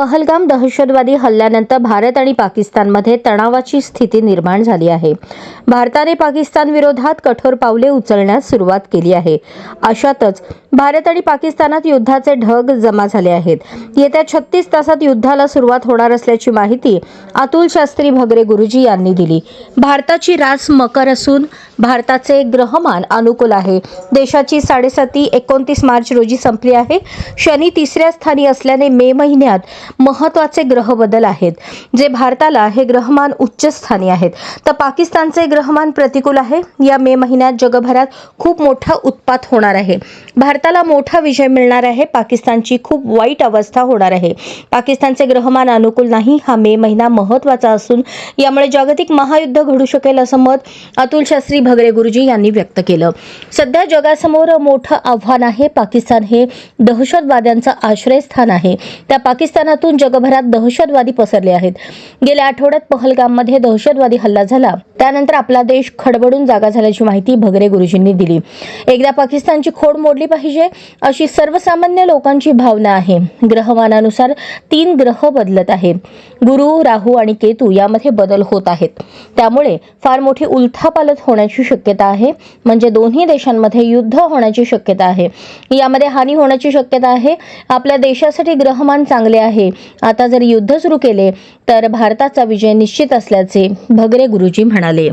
पहलगाम दहशतवादी हल्ल्यानंतर भारत आणि पाकिस्तानमध्ये तणावाची स्थिती निर्माण झाली आहे. भारताने पाकिस्तान विरोधात कठोर पावले उचलण्यास सुरुवात केली आहे. अशातच भारत आणि पाकिस्तानात युद्धाचे ढग जमा झाले आहेत. येत्या छत्तीस तासात युद्धाला सुरुवात होणार असल्याची माहिती अतुल शास्त्री भगरे गुरुजी यांनी दिली. भारताची रास मकर असून भारताचे ग्रहमान अनुकूल आहे. देशाची साडेसाती एकोणतीस मार्च रोजी संपली आहे. शनी तिसऱ्या स्थानी असल्याने मे महिन्यात महत्त्वाचे ग्रह बदल आहेत. जे भारताला हे ग्रहमान उच्च स्थानी आहेत. तर पाकिस्तानचे ग्रहमान प्रतिकूल आहे. या मे महिन्यात जगभरात खूप मोठा उत्पात होणार आहे. भारताला मोठा विजय मिळणार आहे. पाकिस्तानची खूप वाईट अवस्था होणार आहे. पाकिस्तानचे ग्रहमान अनुकूल नाही. हा मे महिना महत्त्वाचा असून यामुळे जागतिक महायुद्ध घडू शकेल असं मत अतुल शास्त्री भगरे गुरुजी यांनी व्यक्त केलं. सध्या जगासमोर मोठं आव्हान आहे पाकिस्तान हे दहशतवाद्यांचं आश्रयस्थान आहे. त्या पाकिस्तानात पाकिस्तानातून जगभरात दहशतवादी पसरले आहेत. गेल्या आठवड्यात पहलगाममध्ये दहशतवादी हल्ला झाला. त्यानंतर आपला देश खडबडून जागा झाल्याची माहिती भगरे गुरुजींनी दिली. एकदा पाकिस्तानची खोड मोडली पाहिजे अशी सर्वसामान्य लोकांची भावना आहे. ग्रहमानानुसार तीन ग्रह बदलत आहे गुरु राहू आणि केतू यामध्ये बदल होत आहेत. त्यामुळे फार मोठी उलथापालथ होण्याची शक्यता आहे. म्हणजे दोन्ही देशांमध्ये युद्ध होण्याची शक्यता आहे. यामध्ये हानी होण्याची शक्यता आहे. आपल्या देशासाठी ग्रहमान चांगले आहे. आता जर युद्ध सुरू केले तर भारताचा विजय निश्चित असल्याचे भगरे गुरुजी म्हणाले.